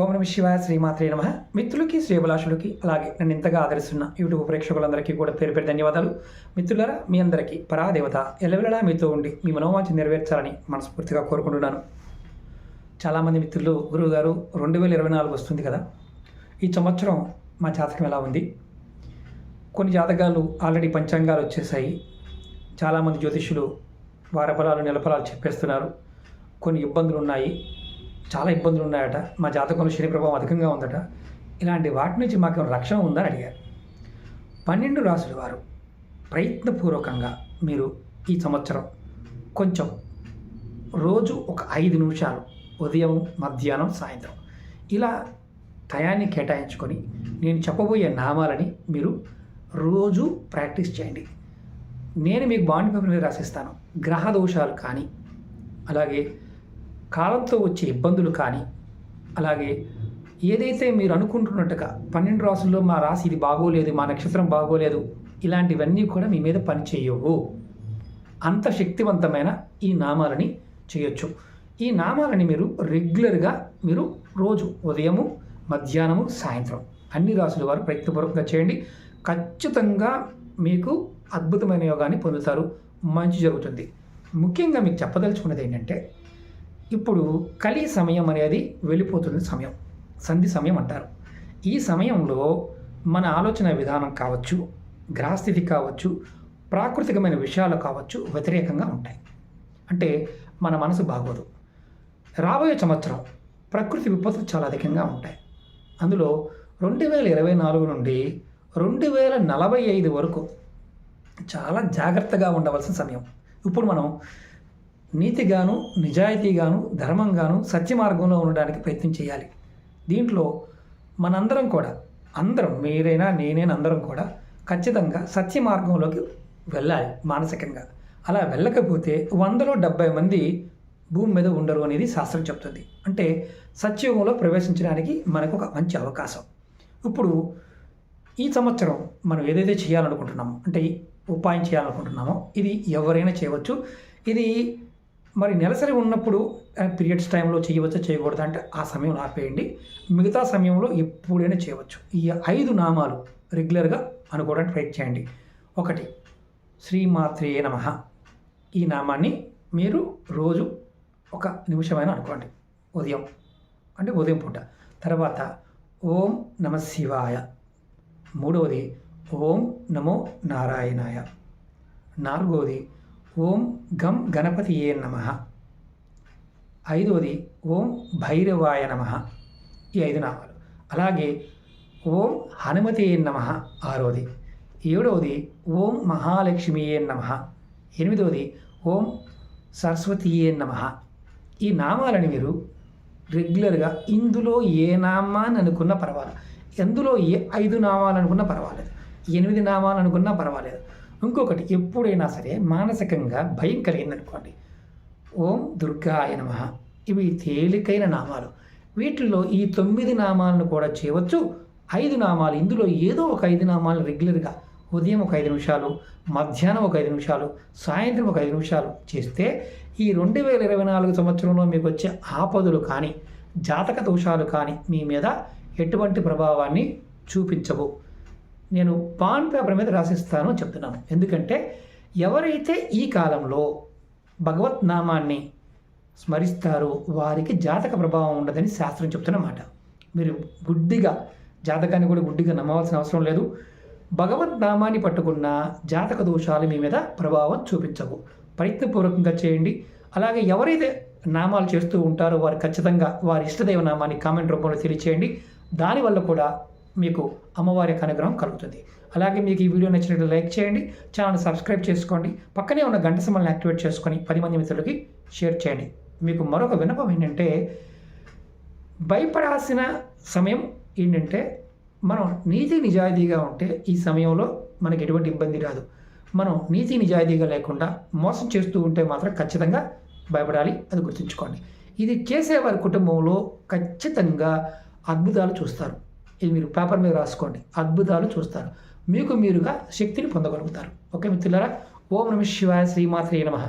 ఓం నమ శివాయ శ్రీమాత్రే నమ. మిత్రులకి శ్రీభిలాషులకి అలాగే నన్ను ఇంతగా ఆదరిస్తున్న యూట్యూబ్ ప్రేక్షకులందరికీ కూడా పేరు పేరు ధన్యవాదాలు. మిత్రులరా మీ అందరికీ పరాదేవత ఎలవెలలా మీతో ఉండి మీ మనోవాంఛ నెరవేర్చాలని మనస్ఫూర్తిగా కోరుకుంటున్నాను. చాలామంది మిత్రులు గురువు గారు రెండు వేల ఇరవై నాలుగు వస్తుంది కదా? ఈ సంవత్సరం మా జాతకం ఎలా ఉంది? కొన్ని జాతకాలు ఆల్రెడీ పంచాంగాలు వచ్చేసాయి చాలామంది జ్యోతిష్యులు వారఫలాలు నెలఫలాలు చెప్పేస్తున్నారు. కొన్ని ఇబ్బందులు ఉన్నాయి చాలా ఇబ్బందులు ఉన్నాయట. మా జాతకంలో శని ప్రభావం అధికంగా ఉందట. ఇలాంటి వాటి నుంచి మాకు ఏమైనా రక్షణ ఉందని అడిగారు. పన్నెండు రాసుల వారు ప్రయత్నపూర్వకంగా మీరు ఈ సంవత్సరం కొంచెం రోజు ఒక ఐదు నిమిషాలు ఉదయం మధ్యాహ్నం సాయంత్రం ఇలా టయాన్ని కేటాయించుకొని నేను చెప్పబోయే నామాలని మీరు రోజు ప్రాక్టీస్ చేయండి. నేను మీకు బాండ్ పేపర్ మీద రాసిస్తాను. గ్రహ దోషాలు కానీ అలాగే కాలంతో వచ్చే ఇబ్బందులు కానీ అలాగే ఏదైతే మీరు అనుకుంటున్నట్టుగా పన్నెండు రాసుల్లో మా రాశి ఇది బాగోలేదు మా నక్షత్రం బాగోలేదు ఇలాంటివన్నీ కూడా మీ మీద పనిచేయవు అంత శక్తివంతమైన ఈ నామాలని చేయొచ్చు. ఈ నామాలని మీరు రెగ్యులర్గా మీరు రోజు ఉదయము మధ్యాహ్నము సాయంత్రం అన్ని రాసుల వారు ప్రయత్నపూర్వకంగా చేయండి. ఖచ్చితంగా మీకు అద్భుతమైన యోగాన్ని పొందుతారు. మంచి జరుగుతుంది. ముఖ్యంగా మీకు చెప్పదలుచుకున్నది ఏంటంటే ఇప్పుడు కలి సమయం అనేది వెళ్ళిపోతున్న సమయం. సంధి సమయం అంటారు. ఈ సమయంలో మన ఆలోచన విధానం కావచ్చు గ్రహస్థితి కావచ్చు ప్రాకృతికమైన విషయాలు కావచ్చు వ్యతిరేకంగా ఉంటాయి. అంటే మన మనసు బాగోదు. రాబోయే సంవత్సరం ప్రకృతి విపత్తులు చాలా అధికంగా ఉంటాయి. అందులో రెండు వేల ఇరవై నాలుగు నుండి రెండు వేల నలభై ఐదు వరకు చాలా జాగ్రత్తగా ఉండవలసిన సమయం. ఇప్పుడు మనం నీతిగాను నిజాయితీగాను ధర్మంగాను సత్య మార్గంలో ఉండడానికి ప్రయత్నం చేయాలి. దీంట్లో మనందరం కూడా అందరం మీరైనా నేనైనా అందరం కూడా ఖచ్చితంగా సత్య మార్గంలోకి వెళ్ళాలి మానసికంగా. అలా వెళ్ళకపోతే వందలో డెబ్బై మంది భూమి మీద ఉండరు అనేది శాస్త్రం చెప్తుంది. అంటే సత్యయుగంలో ప్రవేశించడానికి మనకు ఒక మంచి అవకాశం. ఇప్పుడు ఈ సంవత్సరం మనం ఏదైతే చేయాలనుకుంటున్నామో అంటే ఉపాయం చేయాలనుకుంటున్నామో ఇది ఎవరైనా చేయవచ్చు. ఇది మరి నెలసరి ఉన్నప్పుడు పీరియడ్స్ టైంలో చేయవచ్చా చేయకూడదు అంటే ఆ సమయం ఆపేయండి. మిగతా సమయంలో ఎప్పుడైనా చేయవచ్చు. ఈ ఐదు నామాలు రెగ్యులర్గా అనుకోవడానికి ట్రై చేయండి. ఒకటి శ్రీమాత్రే నమ. ఈ నామాన్ని మీరు రోజు ఒక నిమిషమైనా అనుకోండి. ఉదయం అంటే ఉదయం పూట. తర్వాత ఓం నమ శివాయ. మూడవది ఓం నమో నారాయణాయ. నాలుగవది ఓం గం గణపతి ఏ నమ. ఐదవది ఓం భైరవాయ నమ. ఈ ఐదు నామాలు. అలాగే ఓం హనుమతే నమ ఆరోది ఏడవది ఓం మహాలక్ష్మియే నమ. ఎనిమిదవది ఓం సరస్వతీయే నమ. ఈ నామాలని మీరు రెగ్యులర్గా ఇందులో ఏ నామాన్ని అనుకున్నా పర్వాలేదు. ఎందులో ఏ ఐదు నామాలు అనుకున్నా పర్వాలేదు. ఎనిమిది నామాలు అనుకున్నా పర్వాలేదు. ఇంకొకటి ఎప్పుడైనా సరే మానసికంగా భయం కలిగిందనుకోండి. ఓం దుర్గాయ నమ. ఇవి తేలికైన నామాలు. వీటిల్లో ఈ తొమ్మిది నామాలను కూడా చేయవచ్చు. ఐదు నామాలు. ఇందులో ఏదో ఒక ఐదు నామాలు రెగ్యులర్గా ఉదయం ఒక ఐదు నిమిషాలు మధ్యాహ్నం ఒక ఐదు నిమిషాలు సాయంత్రం ఒక ఐదు నిమిషాలు చేస్తే ఈ రెండు వేల ఇరవై నాలుగు సంవత్సరంలో మీకు వచ్చే ఆపదలు కానీ జాతక దోషాలు కానీ మీ మీద ఎటువంటి ప్రభావాన్ని చూపించవు. నేను పాన్ పేపర్ మీద రాసిస్తాను అని చెప్తున్నాను. ఎందుకంటే ఎవరైతే ఈ కాలంలో భగవత్ నామాన్ని స్మరిస్తారో వారికి జాతక ప్రభావం ఉండదని శాస్త్రం చెప్తున్నమాట మీరు గుడ్డిగా జాతకాన్ని కూడా గుడ్డిగా నమ్మవలసిన అవసరం లేదు. భగవత్ నామాన్ని పట్టుకున్న జాతక దోషాలు మీ మీద ప్రభావం చూపించవు. ప్రయత్నపూర్వకంగా చేయండి. అలాగే ఎవరైతే నామాలు చేస్తూ ఉంటారో వారు ఖచ్చితంగా వారి ఇష్టదైవ నామాన్ని కామెంట్ రూపంలో తెలియచేయండి. దానివల్ల కూడా మీకు అమ్మవారి యొక్క అనుగ్రహం కలుగుతుంది. అలాగే మీకు ఈ వీడియో నచ్చినట్లు లైక్ చేయండి ఛానల్ సబ్స్క్రైబ్ చేసుకోండి పక్కనే ఉన్న గంట సమల్ని యాక్టివేట్ చేసుకొని పది మంది మిత్రులకి షేర్ చేయండి. మీకు మరొక వినపం ఏంటంటే భయపడాల్సిన సమయం ఏంటంటే మనం నీతి నిజాయితీగా ఉంటే ఈ సమయంలో మనకి ఎటువంటి ఇబ్బంది రాదు. మనం నీతి నిజాయితీగా లేకుండా మోసం చేస్తూ ఉంటే మాత్రం ఖచ్చితంగా భయపడాలి అది గుర్తుంచుకోండి. ఇది చేసేవారి కుటుంబంలో ఖచ్చితంగా అద్భుతాలు చూస్తారు. ఇది మీరు పేపర్ మీద రాసుకోండి. అద్భుతాలు చూస్తారు. మీకు మీరుగా శక్తిని పొందగలుగుతారు. ఓకే మిత్రులారా? ఓం నమ శివాయ శ్రీమాత్రే నమః.